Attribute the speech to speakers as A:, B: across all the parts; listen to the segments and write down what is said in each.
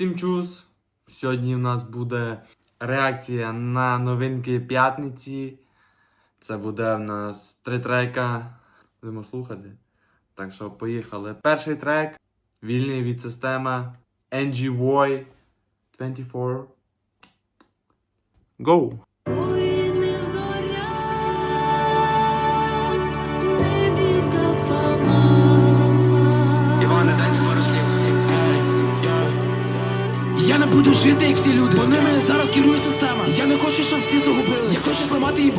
A: Всім чус! Сьогодні в нас буде реакція на новинки п'ятниці. Це буде в нас три трека. Будемо слухати. Так що поїхали. Перший трек вільний від системи NG Voy 24. Go!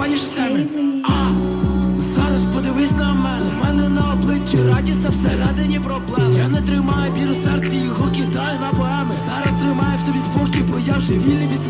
B: Зламати їбані. А зараз подивись на мене. У мене на обличчі радість, а всередині проблеми. Я не тримаю біль у серці, його кидаю на поеми. Зараз тримаю в собі спокій, бо я вже вільний від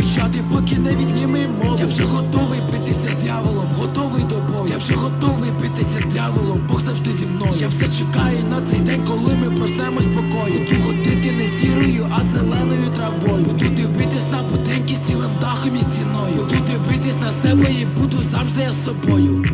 B: кричати, поки не відніми мову. Я вже готовий битися з дьяволом, готовий до бою. Я вже готовий битися з дьяволом, Бог завжди зі мною. Я все чекаю на цей день, коли ми проснемось спокою Буду ходити не сірою, а зеленою травою. Буду дивитись на будинки з цілим дахом і стіною. Буду дивитись на себе і буду завжди я з собою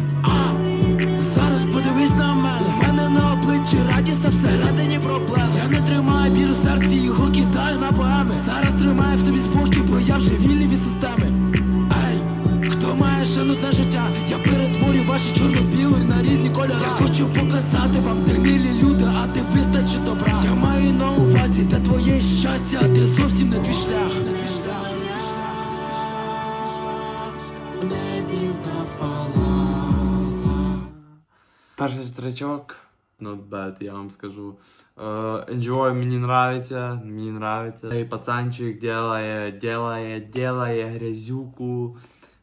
A: Перший стрічок. Not bad, я вам скажу. Uh, enjoy, мені нравится, мені нравится. Цей пацанчик делає, делає, делає грязюку,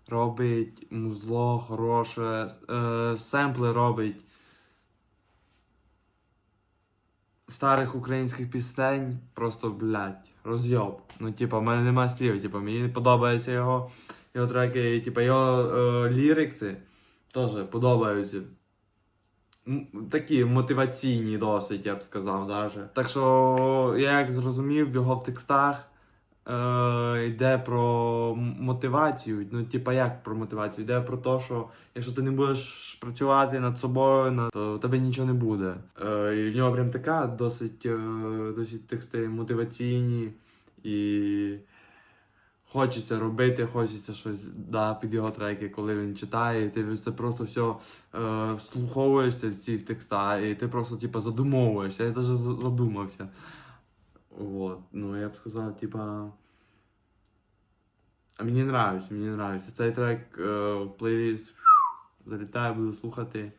A: робить музло хороше, uh, семпли робить старих українських пісень. Просто, блядь, розйоб. Ну, типа, в мене нема слів, типа, мені подобаються його, його треки, типа, його е, лірикси теж подобаються. Такі мотиваційні досить, я б сказав, даже. Так що, я як зрозумів, в його в текстах е, йде про мотивацію. Ну, типа, як про мотивацію? Йде про те, що якщо ти не будеш працювати над собою, то у тебе нічого не буде. Е, і в нього прям така досить, е, досить тексти мотиваційні і. Хочеться робити, хочеться щось да, під його треки, коли він читає, і ти це просто все е, вслуховуєшся в ці текста, і ти просто типа задумовуєшся. Я навіть задумався. Вот. Ну, я б сказав, типа. А мені нравиться, мені нравиться. Цей трек е, в плейліст залітаю, буду слухати.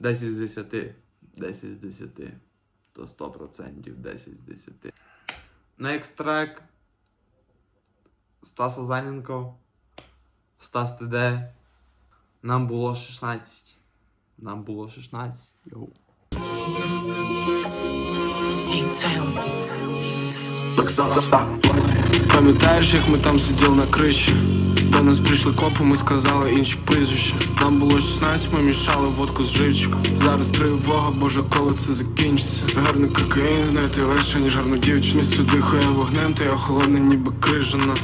A: 10 з 10. 10 з 10. То 100% 10 з 10. Next трек. Стаса Заненко. Стас ТД. Нам було 16. Нам було 16. Йоу.
C: Пам'ятаєш, як ми там сиділи на криші? До нас прийшли копи, ми сказали інші прізвища. Нам було 16, ми мішали водку з живчиком. Зараз тривога, боже, коли це закінчиться. Гарний кокаїн, знайти легше, ніж гарну дівчину. Місце дихає вогнем, та я холодний, ніби крижана.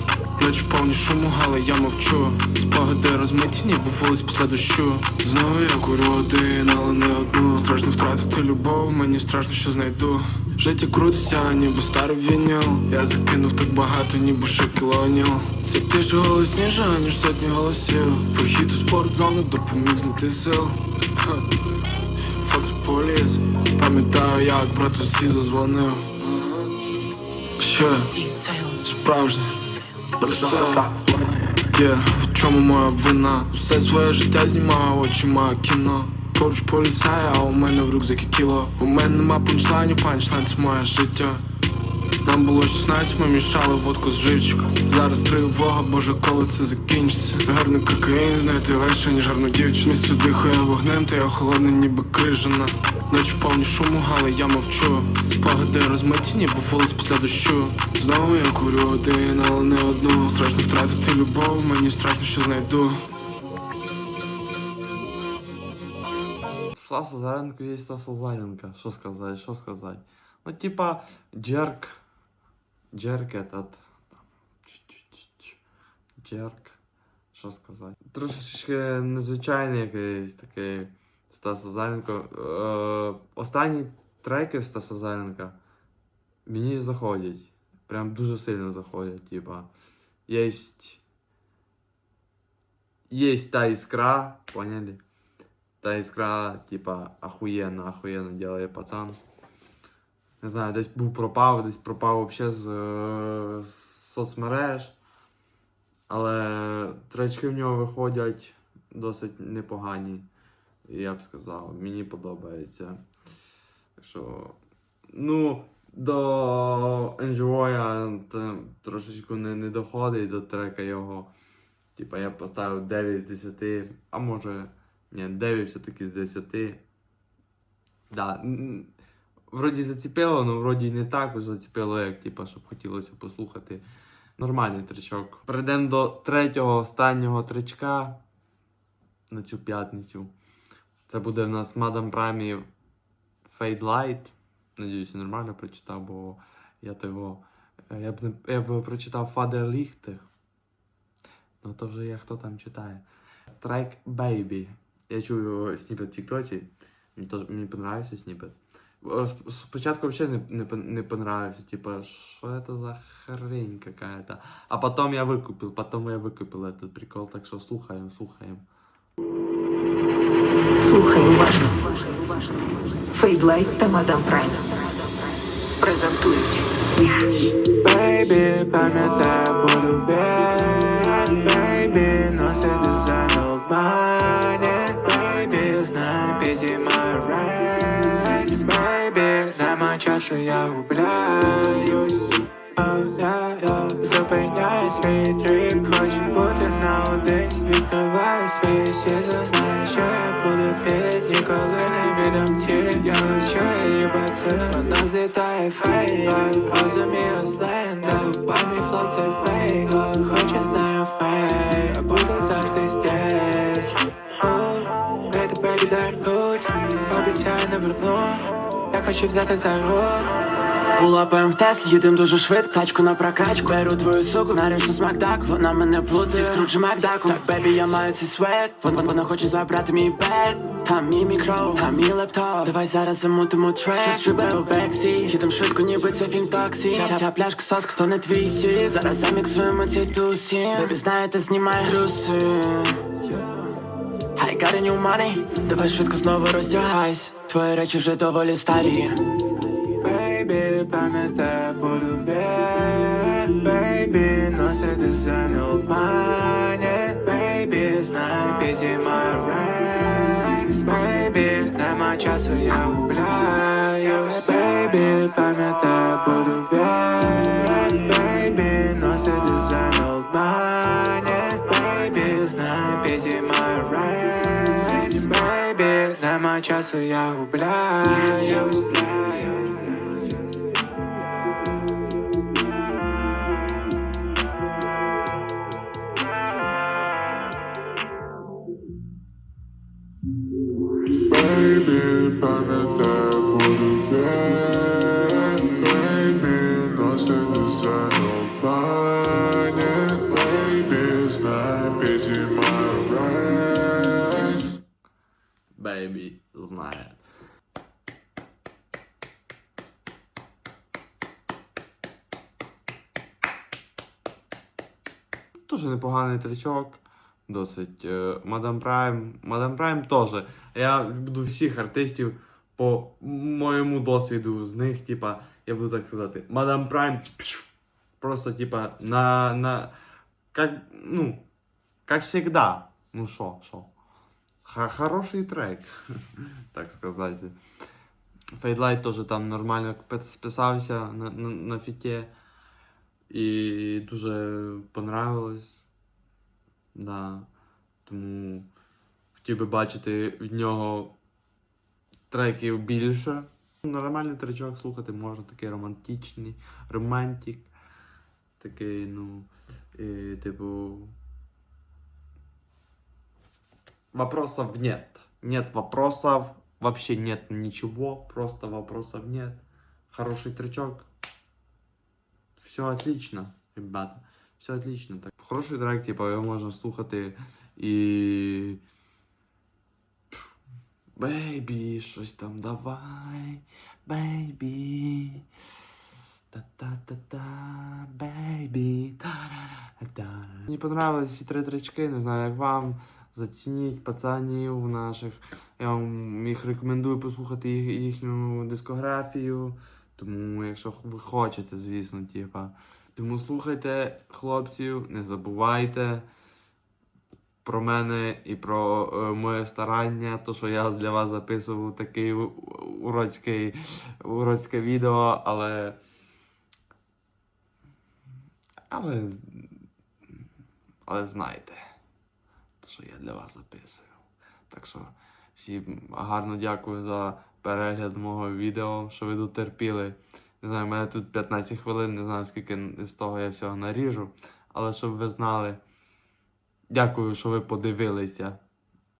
C: Ночі повні шуму, але я мовчу. Спогади розмиті, ніби вулиць після дощу. Знову я курю один, але не одну. Страшно втратити любов, мені страшно, що знайду. Життя крутиться, ніби старий вініл. Я закинув так багато, ніби шокілоніл. Це ти ж голосніша, ніж сотні голосів. Похід у спортзал не допоміг знайти сил. Фокс поліс, пам'ятаю, як брат усі зазвонив. Що? Справжнє. Все. Є, в чому моя вина? Усе своє життя знімаю, очима кіно. Поруч поліцая, а у мене в рюкзакі кіло. У мене нема панчлайнів, панчлайн це моє життя. Нам було 16, ми мішали водку з живчика. Зараз тривога, боже, коли це закінчиться. Гарний кокаїн, знайти легше, ніж гарну дівчину. Місце дихає вогнем, та я холодний, ніби крижана. Ночі повні шуму, але я мовчу. Спогади розмиті, ніби вулиць після дощу. Знову я курю один, але не одну. Страшно втратити любов, мені страшно, що знайду.
A: Стас Сазаренко є Стас Сазаренко. Що сказати, що сказати? Ну, типа, Джерк. Джерк этот. там, чуть-чуть, Джерк. Що сказати? Трошечки незвичайний якийсь такий Стас Сазаренко. Е, останні треки Стаса Сазаренка мені заходять. Прям дуже сильно заходять. Типа, єсть. Есть та искра, поняли? Та іскра, типа, ахуєнно, ахуєнно делає пацан. Не знаю, десь був пропав, десь пропав вообще з, з соцмереж. Але тречки в нього виходять досить непогані. Я б сказав, мені подобається. Так що, ну, до Enjoy трошечки не, не доходить до трека його. Типа я поставив 9 з 10, а може. Ні, 9 все-таки з 10. Да. Вроді заціпило, але вроді не так заціпило, як типа, щоб хотілося послухати. Нормальний тричок. Перейдемо до третього останнього тричка на цю п'ятницю. Це буде в нас Мадам Прамі Fade Light. Надіюсь, я нормально прочитав, бо я того. е, Я б, не, я б прочитав Father Licht. Ну то вже я хто там читає. Трек Baby. Я його сніпет в Тіктоці. Мені, мені понравився сніпет. Е, сп- Спочатку взагалі не, не, пон- не понравився. Типа, що это за хрень какая-то. А потом я выкупил, потом я выкупил этот прикол, так що слухаємо, слухаємо.
D: Слухай уважно. Фейдлайт та Мадам Прайм презентують
E: Бейбі, пам'ятай, Я губляюсь yeah, yeah. Зупиняю свій тріп, хочу бути наодинці Відкриваю свій світ, знаю, що я буду крізь Ніколи не віддам тілі, я хочу її бациль Вона злітає фейк, розумію сленг Та губами флоп це фейк, хочу з нею фейк Я буду завжди здесь. Oh, это baby даркнуть, обіцяю не верну Я хочу взяти за руку.
F: Була БМ Теслі, їдем дуже швидко, тачку на прокачку. Беру твою суку, нарешті з Макдак Вона мене плутає, скруджі Макдаку Так, бебі, я маю цей свек. Вона, вона хоче забрати мій бек. Там мій мікро, там мій лептоп. Давай зараз замутимо трек. Ще стрибе у бексі. Їдем швидко, ніби це фільм таксі. Ця, ця пляшка соска, то не твій сік. Зараз заміксуємо ці тусі. Бебі, знаєте, знімай труси. I got a new money. Давай швидко знову роздягайся Твої речі вже доволі старі
E: Бейбі, пам'ятай, буду вірен Бейбі, носить дизайн Old Money Бейбі, знаю, підіймаю рейс Бейбі, нема часу, я губляюсь Бейбі, пам'ятай, я губляюсь
G: Baby, пам'ятай,
A: Дуже непоганий тричок. Досить. Мадам Прайм. Мадам Прайм теж. Я буду всіх артистів по моєму досвіду з них, типа, я буду так сказати. Мадам Прайм. Просто, типа, на. на как, ну, как всегда. Ну шо, шо. Хороший трек, так сказати. Фейдлайт теж там нормально списався на, на, на фіті. І дуже понравилось. Да. Тому хотів би бачити від нього треків більше. Нормальний тречок слухати можна, такий романтичний, романтик. Такий, ну, і, типу. Вопросов нет. Нет вопросов. Вообще нет ничего. Просто вопросов нет. Хороший тречок. Все отлично, ребята. Все отлично. Так. Хороший трек, типа, його можна слухати і. Бейбі, щось там давай. Бейбі. Та-та-та-та, бейбі. Мені понравились ці три тречки, не знаю, як вам. Зацініть пацанів наших. Я вам їх рекомендую послухати їх, їхню дискографію. Тому, якщо ви хочете, звісно, типа. Тому слухайте хлопців, не забувайте про мене і про е, моє старання, то що я для вас записував такий у- уродський, уродське відео, але. Але. Але знайте, то що я для вас записую. Так що всім гарно дякую за перегляд мого відео, що ви дотерпіли. Не знаю, в мене тут 15 хвилин, не знаю скільки з того я всього наріжу. Але щоб ви знали, дякую, що ви подивилися